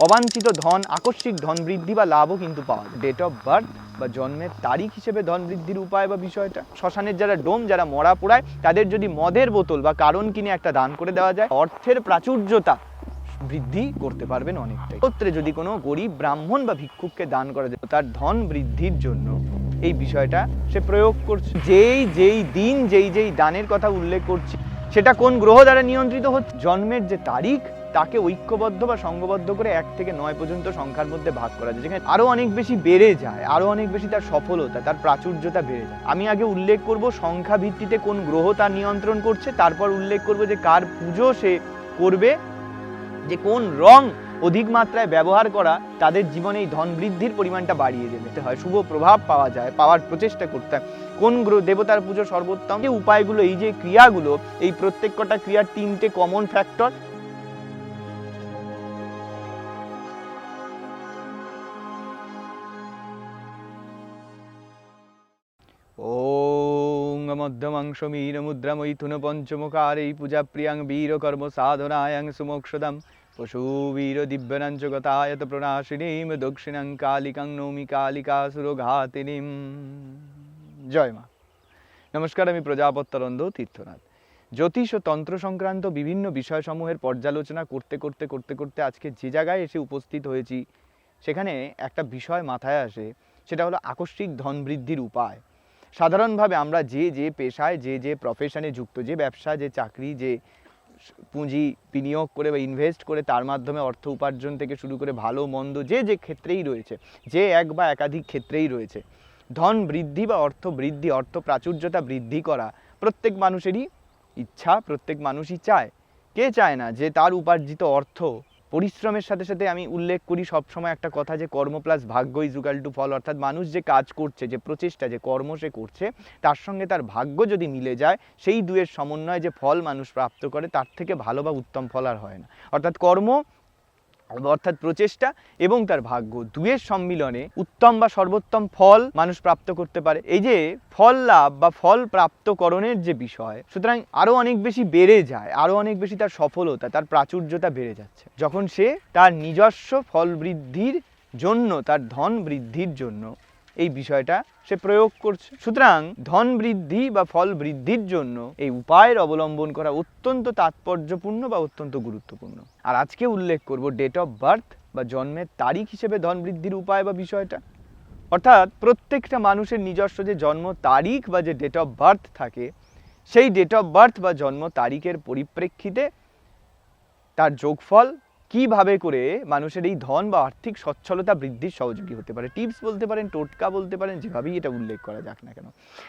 অবাঞ্ছিত ধন, আকস্মিক ধন বৃদ্ধি বা লাভও কিন্তু পাওয়া যায়। ডেট অফ বার্থ বা জন্মের তারিখ হিসেবে ধন বৃদ্ধির উপায় বা বিষয়টা। শ্মশানের যারা ডোম, যারা মরা পোড়ায়, তাদের যদি মদের বোতল বা কারণ কিনে একটা দান করে দেওয়া যায়, অর্থের প্রাচুর্যতা বৃদ্ধি করতে পারবেন অনেকটাই। ক্ষেত্রে যদি কোনো গরিব, ব্রাহ্মণ বা ভিক্ষুককে দান করা যায় তার ধন বৃদ্ধির জন্য এই বিষয়টা সে প্রয়োগ করছে। যেই যেই দিন, যেই যেই দানের কথা উল্লেখ করছি, সেটা কোন গ্রহ দ্বারা নিয়ন্ত্রিত হচ্ছে? জন্মের যে তারিখ তাকে ঐক্যবদ্ধ বা সংঘবদ্ধ করে এক থেকে নয় পর্যন্ত সংখ্যার মধ্যে ভাগ করা যায়, যেখানে আরও অনেক বেশি বেড়ে যায়, আরও অনেক বেশি তার সফলতা, তার প্রাচুর্যতা বেড়ে যায়। আমি আগে উল্লেখ করব সংখ্যা ভিত্তিতে কোন গ্রহ তার নিয়ন্ত্রণ করছে, তারপর উল্লেখ করব যে কার পুজো সে করবে, যে কোন রং অধিক মাত্রায় ব্যবহার করা তাদের জীবনে এই ধন বৃদ্ধির পরিমাণটা বাড়িয়ে দেবে। হয় শুভ প্রভাব পাওয়া যায়, পাওয়ার প্রচেষ্টা করতে হয়। কোন গ্রহ দেবতার পুজো সর্বোত্তম? যে উপায়গুলো, এই যে ক্রিয়াগুলো, এই প্রত্যেক কটা ক্রিয়ার তিনটে কমন ফ্যাক্টর মধ্যমাংশ মীর মুদ্রা মৈথুন পঞ্চমকার এই পূজা প্রিয়াং বীর কর্ম সাধনায়াং সুমোক্ষদম পশু বীর দিব্যানাঞ্চ গতায়ত প্রণাশিনীম দক্ষিণাং কালিকাং নৌমি কালিকা সুরঘাতিনীম। জয় মা। নমস্কার, আমি প্রজাপত্তরন্ধ তীর্থনাথ। জ্যোতিষ ও তন্ত্র সংক্রান্ত বিভিন্ন বিষয়সমূহের পর্যালোচনা করতে করতে করতে করতে আজকে যে জায়গায় এসে উপস্থিত হয়েছি, সেখানে একটা বিষয় মাথায় আসে, সেটা হলো আকস্মিক ধন বৃদ্ধির উপায়। সাধারণভাবে আমরা যে যে পেশায়, যে যে প্রফেশনে যুক্ত, যে ব্যবসা, যে চাকরি, যে পুঁজি বিনিয়োগ করে বা ইনভেস্ট করে তার মাধ্যমে অর্থ উপার্জন থেকে শুরু করে ভালো, মন্দ যে যে ক্ষেত্রেই রয়েছে, যে এক বা একাধিক ক্ষেত্রেই রয়েছে, ধন বৃদ্ধি বা অর্থ বৃদ্ধি, অর্থ প্রাচুর্যতা বৃদ্ধি করা প্রত্যেক মানুষেরই ইচ্ছা, প্রত্যেক মানুষই চায়। কে চায় না যে তার উপার্জিত অর্থ পরিশ্রমের সাথে সাথে আমি উল্লেখ করি সবসময় একটা কথা যে কর্ম প্লাস ভাগ্য ইজুকাল টু ফল। অর্থাৎ মানুষ যে কাজ করছে, যে প্রচেষ্টা, যে কর্ম সে করছে, তার সঙ্গে তার ভাগ্য যদি মিলে যায়, সেই দুয়ের সমন্বয়ে যে ফল মানুষ প্রাপ্ত করে, তার থেকে ভালো বা উত্তম ফল আর হয় না। অর্থাৎ কর্ম অর্থাৎ প্রচেষ্টা এবং তার ভাগ্য। দুয়ের সম্মিলনে উত্তম বা সর্বোত্তম ফল মানুষ প্রাপ্ত করতে পারে। এই যে ফল লাভ বা ফল প্রাপ্তকরণের যে বিষয়, সুতরাং আরও অনেক বেশি বেড়ে যায়, আরও অনেক বেশি তার সফলতা, তার প্রাচুর্যতা বেড়ে যাচ্ছে। যখন সে তার নিজস্ব ফল বৃদ্ধির জন্য, তার ধন বৃদ্ধির জন্য এই বিষয়টা সে প্রয়োগ করছে। সুতরাং ধন বৃদ্ধি বা ফল বৃদ্ধির জন্য এই উপায়ের অবলম্বন করা অত্যন্ত তাৎপর্যপূর্ণ বা অত্যন্ত গুরুত্বপূর্ণ। আর আজকে উল্লেখ করব ডেট অফ বার্থ বা জন্মের তারিখ হিসেবে ধন বৃদ্ধির উপায় বা বিষয়টা। অর্থাৎ প্রত্যেকটা মানুষের নিজস্ব যে জন্ম তারিখ বা যে ডেট অফ বার্থ থাকে, সেই ডেট অফ বার্থ বা জন্ম তারিখের পরিপ্রেক্ষিতে তার যোগফল কীভাবে করে মানুষের এই ধন বা আর্থিক সচ্ছলতা বৃদ্ধির সহযোগী হতে পারে? টিপস বলতে পারেন, টোটকা বলতে পারেন, যেভাবেই এটা উল্লেখ করা যাক না কেন।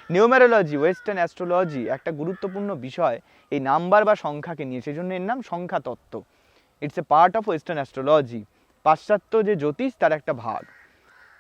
নিউমেরোলজি, ওয়েস্টার্ন অ্যাস্ট্রোলজি একটা গুরুত্বপূর্ণ বিষয়, এই নাম্বার বা সংখ্যাকে নিয়ে সেই জন্য এর নাম সংখ্যা তত্ত্ব it's a part of western astrology পাশ্চাত্য যে জ্যোতিষ, তার একটা ভাগ।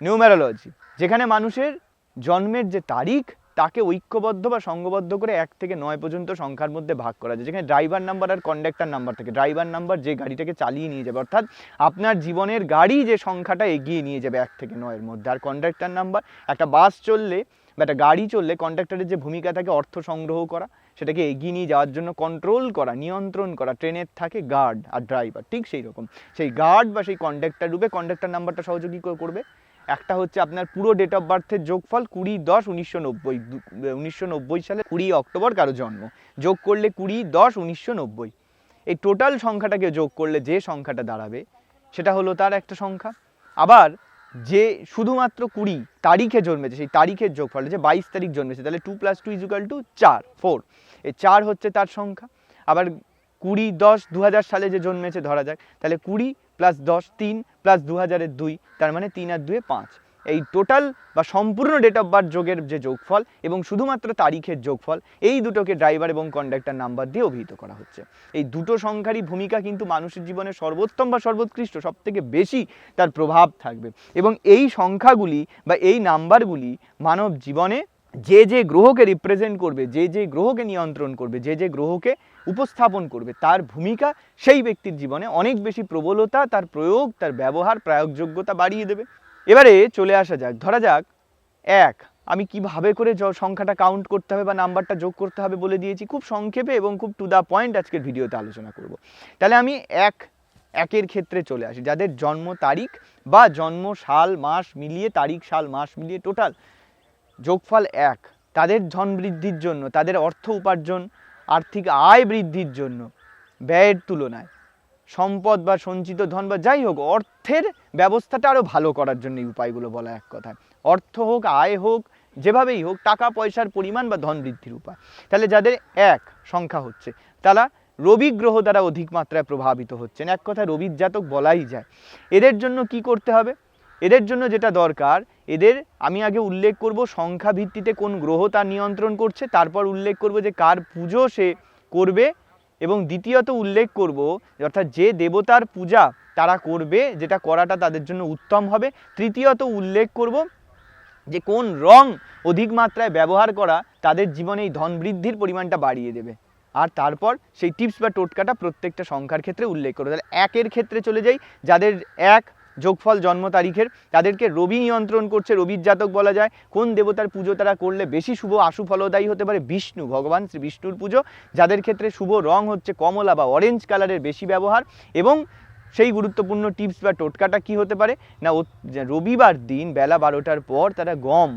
নিউমেরোলজি, যেখানে মানুষের জন্মের যে তারিখ তাকে ঐক্যবদ্ধ বা সংঘবদ্ধ করে এক থেকে নয় পর্যন্ত সংখ্যার মধ্যে ভাগ করা যায়। যেখানে ড্রাইভার নাম্বার আর কন্ডাক্টার নাম্বার থাকে। ড্রাইভার নাম্বার যে গাড়িটাকে চালিয়ে নিয়ে যাবে, অর্থাৎ আপনার জীবনের গাড়ি যে সংখ্যাটা এগিয়ে নিয়ে যাবে এক থেকে নয়ের মধ্যে। আর কন্ডাক্টার নাম্বার একটা বাস চললে বা একটা গাড়ি চললে কন্ডাক্টরের যে ভূমিকা থাকে অর্থ সংগ্রহ করা, সেটাকে এগিয়ে নিয়ে যাওয়ার জন্য কন্ট্রোল করা, নিয়ন্ত্রণ করা, ট্রেনের থাকে গার্ড আর ড্রাইভার ঠিক সেই রকম। সেই গার্ড বা সেই কন্ডাক্টর রূপে কন্ডাক্টর নাম্বারটা সহযোগী করবে। একটা হচ্ছে আপনার পুরো ডেট অফ বার্থের যোগফল কুড়ি দশ উনিশশো নব্বই উনিশশো নব্বই সালে কুড়ি অক্টোবর কারও জন্ম। যোগ করলে কুড়ি দশ উনিশশো নব্বই। এই টোটাল সংখ্যাটাকে যোগ করলে যে সংখ্যাটা দাঁড়াবে, সেটা হলো তার একটা সংখ্যা। আবার যে শুধুমাত্র কুড়ি তারিখে জন্মেছে, সেই তারিখের যোগফল, যে বাইশ তারিখ জন্মেছে, তাহলে two plus two equal to চার ফোর এই চার হচ্ছে তার সংখ্যা। আবার কুড়ি দশ দু সালে যে জন্মেছে, ধরা যাক, তাহলে কুড়ি প্লাস দশ, তিন প্লাস দু হাজারের দুই, তার মানে তিন আর দুয়ে পাঁচ। এই টোটাল বা সম্পূর্ণ ডেট অফ বার্থ যোগের যে যোগফল এবং শুধুমাত্র তারিখের যোগফল, এই দুটোকে ড্রাইভার এবং কন্ডাক্টার নাম্বার দিয়ে অভিহিত করা হচ্ছে। এই দুটো সংখ্যারই ভূমিকা কিন্তু মানুষের জীবনে সর্বোত্তম বা সর্বোৎকৃষ্ট সব থেকে বেশি তার প্রভাব থাকবে। এবং এই সংখ্যাগুলি বা এই নাম্বারগুলি মানব জীবনে যে যে গ্রহকে রিপ্রেজেন্ট করবে, যে যে গ্রহকে নিয়ন্ত্রণ করবে, যে যে গ্রহকে উপস্থাপন করবে। তার ভূমিকা সেই ব্যক্তির জীবনে অনেক বেশি প্রবলতা, তার প্রয়োগ, তার ব্যবহার, প্রয়োগযোগ্যতা বাড়িয়ে দেবে। এবারে চলে আসা যাক, ধরা যাক, এক, আমি কীভাবে করে সংখ্যাটা কাউন্ট করতে হবে বা নাম্বারটা যোগ করতে হবে বলে দিয়েছি। খুব সংক্ষেপে এবং খুব টু দ্য পয়েন্ট আজকের ভিডিওতে আলোচনা করব। তাহলে আমি এক, একের ক্ষেত্রে চলে আসি। যাদের জন্ম তারিখ বা জন্ম সাল, মাস মিলিয়ে, তারিখ, সাল, মাস মিলিয়ে টোটাল যোগফল এক, তাদের ধন বৃদ্ধির জন্য, তাদের অর্থ উপার্জন আর্থিক আয় বৃদ্ধির জন্য, ব্যয়ের তুলনায়। সম্পদ বা সঞ্চিত ধন বা যাই হোক, অর্থের ব্যবস্থাটা আরও ভালো করার জন্য এই উপায়গুলো বলা এক কথায়। অর্থ হোক, আয় হোক, যেভাবেই হোক, টাকা, পয়সার পরিমাণ বা ধন বৃদ্ধির উপায়। তাহলে যাদের এক সংখ্যা হচ্ছে, তারা রবি গ্রহ দ্বারা অধিক মাত্রায় প্রভাবিত হচ্ছেন। এক কথায় রবির জাতক বলাই যায়। এদের জন্য কি করতে হবে? এদের জন্য যেটা দরকার এদের আমি আগে উল্লেখ করব সংখ্যা ভিত্তিতে কোন গ্রহ তার নিয়ন্ত্রণ করছে, তারপর উল্লেখ করব যে কার পুজো সে করবে, এবং দ্বিতীয়ত উল্লেখ করব অর্থাৎ যে দেবতার পূজা তারা করবে, যেটা করাটা তাদের জন্য উত্তম হবে। তৃতীয়ত উল্লেখ করব যে কোন রং অধিক মাত্রায় ব্যবহার করা তাদের জীবনে এই ধন বৃদ্ধির পরিমাণটা বাড়িয়ে দেবে। আর তারপর সেই টিপস বা টোটকাটা প্রত্যেকটা সংখ্যার ক্ষেত্রে উল্লেখ করব। তাহলে একের ক্ষেত্রে চলে যাই, যাদের এক যোগফল জন্ম তারিখের, তাদেরকে রবি নিয়ন্ত্রণ করছে, রবির জাতক বলা যায়। কোন দেবতার পুজো তারা করলে বেশি শুভ, আশু ফলদায়ী হতে পারে? বিষ্ণু, ভগবান শ্রী বিষ্ণুর পুজো। যাদের ক্ষেত্রে শুভ রং হচ্ছে কমলা বা অরেঞ্জ কালারের বেশি ব্যবহার। এবং সেই গুরুত্বপূর্ণ টিপস বা টোটকাটা কি হতে পারে? না রবিবার দিন বেলা বারোটার পর তারা গম,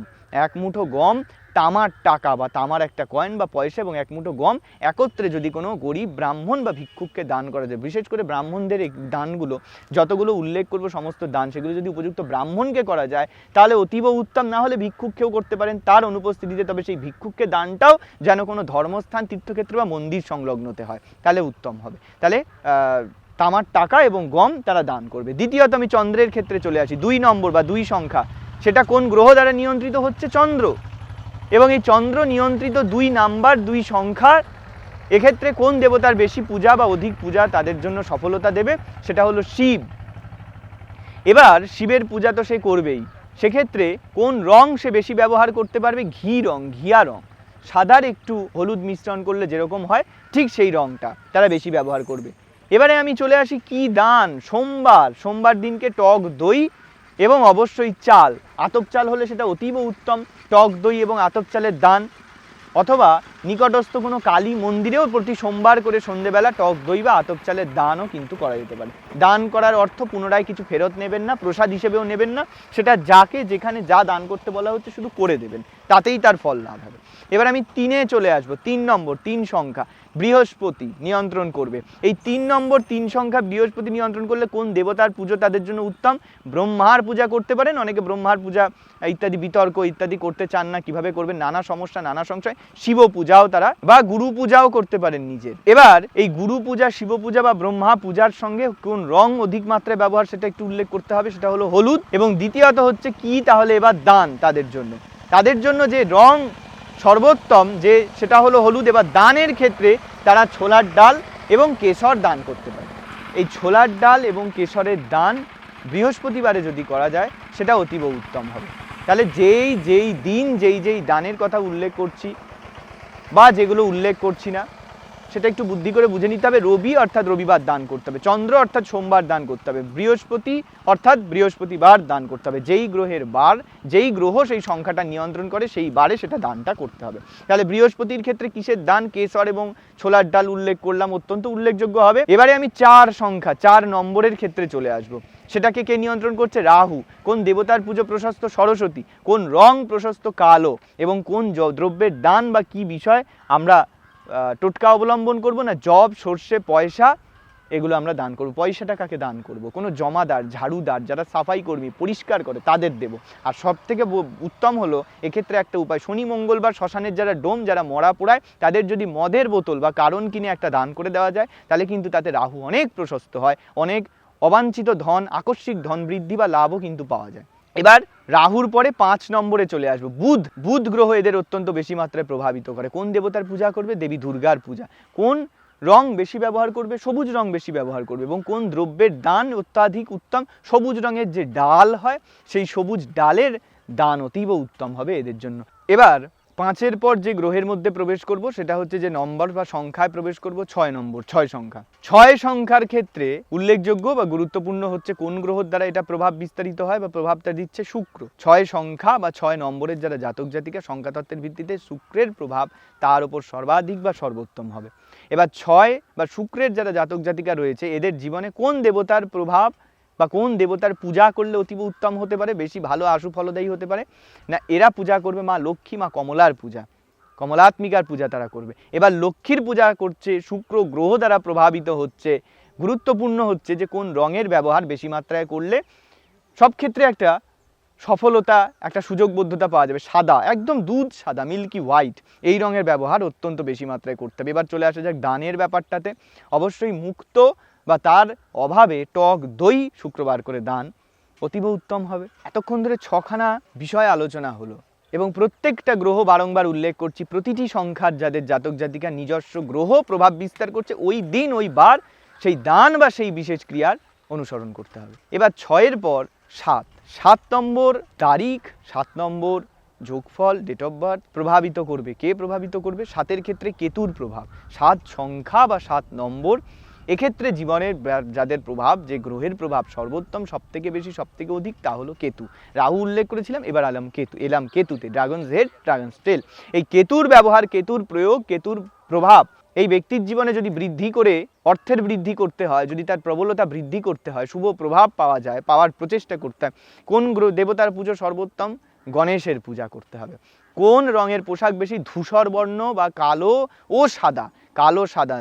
এক মুঠো গম তামার টাকা বা তামার একটা কয়েন বা পয়সা এবং এক মুঠো গম একত্রে যদি কোনো গরিব ব্রাহ্মণ বা ভিক্ষুককে দান করা যায়, বিশেষ করে ব্রাহ্মণদের এই দানগুলো, যতগুলো উল্লেখ করব সমস্ত দান, সেগুলো যদি উপযুক্ত ব্রাহ্মণকে করা যায়, তাহলে অতীব উত্তম, না হলে ভিক্ষুককেও করতে পারেন। তার অনুপস্থিতিতে তবে সেই ভিক্ষুককে দানটাও যেন কোনো ধর্মস্থান, তীর্থক্ষেত্র বা মন্দির সংলগ্নতে হয়, তাহলে উত্তম হবে। তাহলে তামার টাকা এবং গম তারা দান করবে। দ্বিতীয়ত আমি চন্দ্রের ক্ষেত্রে চলে আসি, দুই নম্বর বা দুই সংখ্যা, সেটা কোন গ্রহ দ্বারা নিয়ন্ত্রিত হচ্ছে? চন্দ্র। এবং এই চন্দ্র নিয়ন্ত্রিত দুই নাম্বার, দুই সংখ্যার এক্ষেত্রে কোন দেবতার বেশি পূজা বা অধিক পূজা তাদের জন্য সফলতা দেবে? সেটা হলো শিব। এবার শিবের পূজা তো সে করবেই। সেক্ষেত্রে কোন রং সে বেশি ব্যবহার করতে পারবে? ঘি রং, ঘিয়া রং। সাদার একটু হলুদ মিশ্রণ করলে যেরকম হয়, ঠিক সেই রংটা তারা বেশি ব্যবহার করবে। এবারে আমি চলে আসি কি দান? সোমবার। সোমবার দিনকে টক দই এবং অবশ্যই চাল। আতপ চাল হলে সেটা অতীব উত্তম। টক দই এবং আতপ চালের দান অথবা নিকটস্থ কোনো কালী মন্দিরেও প্রতি সোমবার করে সন্ধেবেলা টক দই বা আতপ চালের দানও কিন্তু করা যেতে পারে। দান করার অর্থ পুনরায় কিছু ফেরত নেবেন না, প্রসাদ হিসেবেও নেবেন না, সেটা যাকে যেখানে যা দান করতে বলা হচ্ছে শুধু করে দেবেন, তাতেই তার ফল লাভ হবে। এবার আমি তিনে চলে আসব, তিন নম্বর, তিন সংখ্যা, বৃহস্পতি নিয়ন্ত্রণ করবে। এই তিন নম্বর, তিন সংখ্যা বৃহস্পতি নিয়ন্ত্রণ করলে কোন দেবতার পুজো তাদের জন্য উত্তম? ব্রহ্মার পূজা করতে পারেন, অনেকে ব্রহ্মার পূজা ইত্যাদি বিতর্ক ইত্যাদি করতে চান না, কীভাবে করবেন, নানা সমস্যা, নানা সংশয়, শিব পূজাও তারা বা গুরু পূজাও করতে পারেন নিজের। এবার এই গুরু পূজা, শিব পূজা বা ব্রহ্মা পূজার সঙ্গে কোন রং অধিক মাত্রায় ব্যবহার সেটা একটু উল্লেখ করতে হবে, সেটা হলো হলুদ এবং দ্বিতীয়ত হচ্ছে কি, তাহলে এবার দান তাদের জন্য। তাদের জন্য যে রং সর্বোত্তম যে, সেটা হলো হলুদ, এবার দানের ক্ষেত্রে তারা ছোলার ডাল এবং কেশর দান করতে পারে। এই ছোলার ডাল এবং কেশরের দান বৃহস্পতিবারে যদি করা যায়, সেটা অতীব উত্তম হবে। তাহলে যেই যেই দিন, যেই যেই দানের কথা উল্লেখ করছি বা যেগুলো উল্লেখ করছি না সেটা একটু বুদ্ধি করে বুঝে নিতে হবে। রবি অর্থাৎ রবিবার দান করতে হবে। চন্দ্র অর্থাৎ সোমবার দান করতে হবে। বৃহস্পতি অর্থাৎ বৃহস্পতিবার দান করতে হবে। যেই গ্রহের বার, যেই গ্রহ সেই সংখ্যাটা নিয়ন্ত্রণ করে, সেই বারে সেটা দানটা করতে হবে। তাহলে বৃহস্পতির ক্ষেত্রে কিসের দান? কেশর এবং ছোলার ডাল উল্লেখ করলাম, অত্যন্ত উল্লেখযোগ্য হবে। এবারে আমি চার সংখ্যা, চার নম্বরের ক্ষেত্রে চলে আসব। সেটাকে কে নিয়ন্ত্রণ করছে? রাহু। কোন দেবতার পুজো প্রশস্ত সরস্বতী? কোন রং প্রশস্ত কালো? এবং কোন দ্রব্যের দান বা কি বিষয় আমরা টোটকা অবলম্বন করব না, জব, সর্ষে, পয়সা, এগুলো আমরা দান করব। পয়সাটা কাকে দান করব? কোনো জমাদার, ঝাড়ুদার যারা সাফাই কর্মী, পরিষ্কার করে, তাদের দেব। আর সব থেকে উত্তম হলো, এক্ষেত্রে একটা উপায়, শনি, মঙ্গলবার, শ্মশানের যারা ডোম, যারা মরা পোড়ায়, তাদের যদি মদের বোতল বা কারণ কিনে একটা দান করে দেওয়া যায়, তাহলে কিন্তু তাতে রাহু অনেক প্রশস্ত হয়, অনেক অবাঞ্ছিত ধন, আকস্মিক ধন বৃদ্ধি বা লাভও কিন্তু পাওয়া যায়। এবার রাহুর পরে পাঁচ নম্বরে চলে আসব। বুধ বুধ গ্রহ এদের অত্যন্ত বেশি মাত্রায় প্রভাবিত করে। কোন দেবতার পূজা করবে? দেবী দুর্গার পূজা। কোন রং বেশি ব্যবহার করবে? সবুজ রং বেশি ব্যবহার করবে। এবং কোন দ্রব্যের দান অত্যাধিক উত্তম? সবুজ রঙের যে ডাল হয়, সেই সবুজ ডালের দান অতীব উত্তম হবে এদের জন্য। এবার পাঁচের পর যে গ্রহের মধ্যে প্রবেশ করব, সেটা হচ্ছে যে নম্বর বা সংখ্যায় প্রবেশ করব, ছয় নম্বর, ছয় সংখ্যা। ছয় সংখ্যার ক্ষেত্রে উল্লেখযোগ্য বা গুরুত্বপূর্ণ হচ্ছে কোন গ্রহর দ্বারা এটা প্রভাব বিস্তারিত হয় বা প্রভাবটা দিচ্ছে শুক্র। ছয় সংখ্যা বা ছয় নম্বরের যারা জাতক জাতিকা, সংখ্যাতত্ত্বের ভিত্তিতে শুক্রের প্রভাব তার উপর সর্বাধিক বা সর্বোত্তম হবে। এবার ছয় বা শুক্রের যারা জাতক জাতিকা রয়েছে, এদের জীবনে কোন দেবতার প্রভাব বা কোন দেবতার পূজা করলে অতীব উত্তম হতে পারে, বেশি ভালো আশু ফলদায়ী হতে পারে? না, এরা পূজা করবে মা লক্ষ্মী, মা কমলার পূজা। কমলাত্মিকার পূজা তারা করবে। এবার লক্ষ্মীর পূজা করছে, শুক্র গ্রহ দ্বারা প্রভাবিত হচ্ছে, গুরুত্বপূর্ণ হচ্ছে যে কোন রঙের ব্যবহার বেশি মাত্রায় করলে সব ক্ষেত্রে একটা সফলতা, একটা সুযোগবদ্ধতা পাওয়া যাবে। সাদা, একদম দুধ সাদা, মিল্কি হোয়াইট, এই রঙের ব্যবহার অত্যন্ত বেশি মাত্রায় করতে হবে। এবার চলে আসা যাক দানের ব্যাপারটাতে। অবশ্যই মুক্ত বা তার অভাবে টক দই শুক্রবার করে দান অতীব উত্তম হবে। এতক্ষণ ধরে ছখানা বিষয় আলোচনা হলো এবং প্রত্যেকটা গ্রহ বারংবার উল্লেখ করছি, প্রতিটি সংখ্যার যাদের জাতক জাতিকা নিজস্ব গ্রহ প্রভাব বিস্তার করছে, ওই দিন, ওই বার সেই দান বা সেই বিশেষ ক্রিয়ার অনুসরণ করতে হবে। এবার ছয়ের পর সাত। সাত নম্বর তারিখ, সাত নম্বর যোগফল ডেট অফ বার্থ প্রভাবিত করবে। কে প্রভাবিত করবে? সাতের ক্ষেত্রে কেতুর প্রভাব। সাত সংখ্যা বা সাত নম্বর এক্ষেত্রে জীবনের যাদের প্রভাব, যে গ্রহের প্রভাব সর্বোত্তম সব থেকে বেশি সব থেকে অধিক, তা হলো কেতু। রাহু উল্লেখ করেছিলাম, এবার আলাম কেতু। এলাম কেতুতে, ড্রাগন হেড ড্রাগন স্টেল। এই কেতুর ব্যবহার, কেতুর প্রয়োগ, কেতুর প্রভাব, এই ব্যক্তির জীবনে যদি বৃদ্ধি করে, অর্থের বৃদ্ধি করতে হয়, যদি তার প্রবলতা বৃদ্ধি করতে হয়, শুভ প্রভাব পাওয়া যায়, পাওয়ার প্রচেষ্টা করতে হয়, কোন দেবতার পুজো সর্বোত্তম? গণেশের পূজা করতে হবে। কোন রঙের পোশাক বেশি ধূসর বর্ণ বা কালো ও সাদা? কালো, সাদা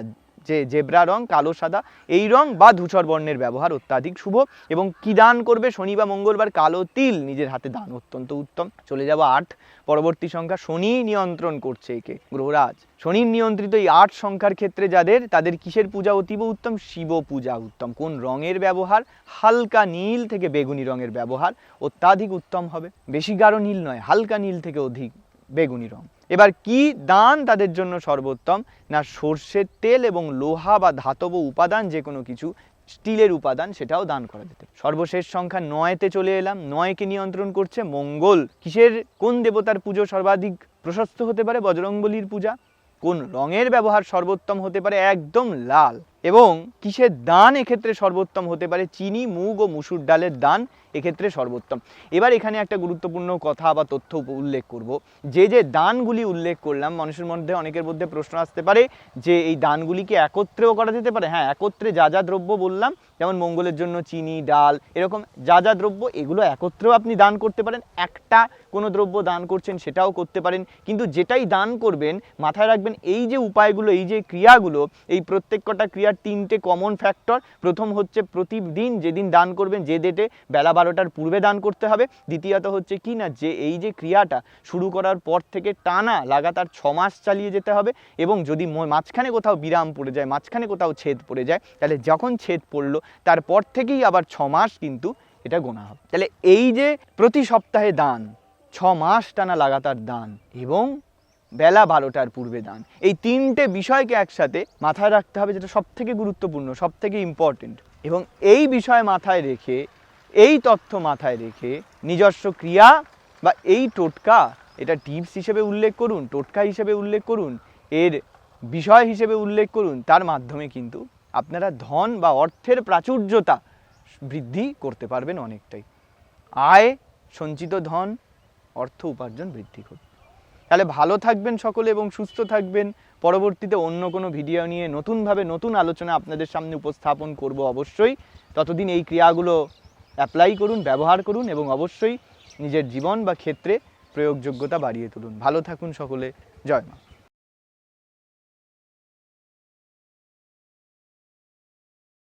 যে জেব্রা রং, কালো, সাদা, এই রং বা ধূসর বর্ণের ব্যবহার অত্যাধিক শুভ এবং কি দান করবে? শনি বা মঙ্গলবার কালো তিল, নিজের হাতে দান অত্যন্ত উত্তম। চলে যাব আট। পরবর্তী সংখ্যা, শনি নিয়ন্ত্রণ করছে একে, গ্রহরাজ। শনির নিয়ন্ত্রিত এই আট সংখ্যার ক্ষেত্রে যাদের, তাদের কিসের পূজা অতীব উত্তম? শিব পূজা উত্তম। কোন রঙের ব্যবহার? হালকা নীল থেকে বেগুনি রঙের ব্যবহার অত্যাধিক উত্তম হবে। বেশি গাঢ় নীল নয়, হালকা নীল থেকে অধিক বেগুনি রং। এবার কি দান তাদের জন্য সর্বোত্তম? না সর্ষের তেল এবং লোহা বা ধাতব উপাদান, যে কোনো কিছু, স্টিলের উপাদান, সেটাও দান করা যেতে সর্বশেষ সংখ্যা নয়তে চলে এলাম। নয়কে নিয়ন্ত্রণ করছে মঙ্গল। কিসের, কোন দেবতার পুজো সর্বাধিক প্রশস্ত হতে পারে? বজরঙ্গলির পূজা। কোন রঙের ব্যবহার সর্বোত্তম হতে পারে? একদম লাল। এবং কিসের দান এক্ষেত্রে সর্বোত্তম হতে পারে? চিনি, মুগ ও মুসুর ডালের দান এক্ষেত্রে সর্বোত্তম। এবার এখানে একটা গুরুত্বপূর্ণ কথা বা তথ্য উল্লেখ করব। যে যে দানগুলি উল্লেখ করলাম, মানুষের মধ্যে অনেকের মধ্যে প্রশ্ন আসতে পারে যে এই দানগুলিকে একত্রেও করা যেতে পারে? হ্যাঁ একত্রে যা যা দ্রব্য বললাম, যেমন মঙ্গলের জন্য চিনি, ডাল, এরকম যা যা দ্রব্য, এগুলো একত্রেও আপনি দান করতে পারেন। একটা কোনো দ্রব্য দান করছেন, সেটাও করতে পারেন। কিন্তু যেটাই দান করবেন, মাথায় রাখবেন এই যে উপায়গুলো, এই যে ক্রিয়াগুলো, এই প্রত্যেক কটা ক্রিয়ার তিনটে কমন ফ্যাক্টর প্রথম হচ্ছে প্রতিদিন যেদিন দান করবেন, যে ডেটে বেলা বারোটার পূর্বে দান করতে হবে। দ্বিতীয়ত হচ্ছে কি না, যে এই যে ক্রিয়াটা শুরু করার পর থেকে টানা লাগাতার ছ মাস চালিয়ে যেতে হবে এবং যদি মাঝখানে কোথাও বিরাম পড়ে যায়, মাঝখানে কোথাও ছেদ পড়ে যায়, তাহলে যখন ছেদ পড়ল, তারপর থেকেই আবার ছ মাস কিন্তু এটা গোনা হবে। তাহলে এই যে প্রতি সপ্তাহে দান, ছ মাস টানা লাগাতার দান এবং বেলা বারোটার পূর্বে দান। এই তিনটে বিষয়কে একসাথে মাথায় রাখতে হবে যেটা সব থেকে গুরুত্বপূর্ণ সব থেকে ইম্পর্টেন্ট এবং এই বিষয় মাথায় রেখে, এই তথ্য মাথায় রেখে নিজস্ব ক্রিয়া বা এই টোটকা, এটা টিপস হিসেবে উল্লেখ করুন, টোটকা হিসেবে উল্লেখ করুন, এর বিষয় হিসেবে উল্লেখ করুন, তার মাধ্যমে কিন্তু আপনারা ধন বা অর্থের প্রাচুর্যতা বৃদ্ধি করতে পারবেন অনেকটাই। আয়, সঞ্চিত ধন, অর্থ উপার্জন বৃদ্ধি করবে তাহলে ভালো থাকবেন সকলে এবং সুস্থ থাকবেন। পরবর্তীতে অন্য কোনো ভিডিও নিয়ে নতুনভাবে নতুন আলোচনা আপনাদের সামনে উপস্থাপন করব অবশ্যই। ততদিন এই ক্রিয়াগুলো অ্যাপ্লাই করুন, ব্যবহার করুন এবং অবশ্যই নিজের জীবন বা ক্ষেত্রে প্রয়োগযোগ্যতা বাড়িয়ে তুলুন। ভালো থাকুন সকলে। জয় মা।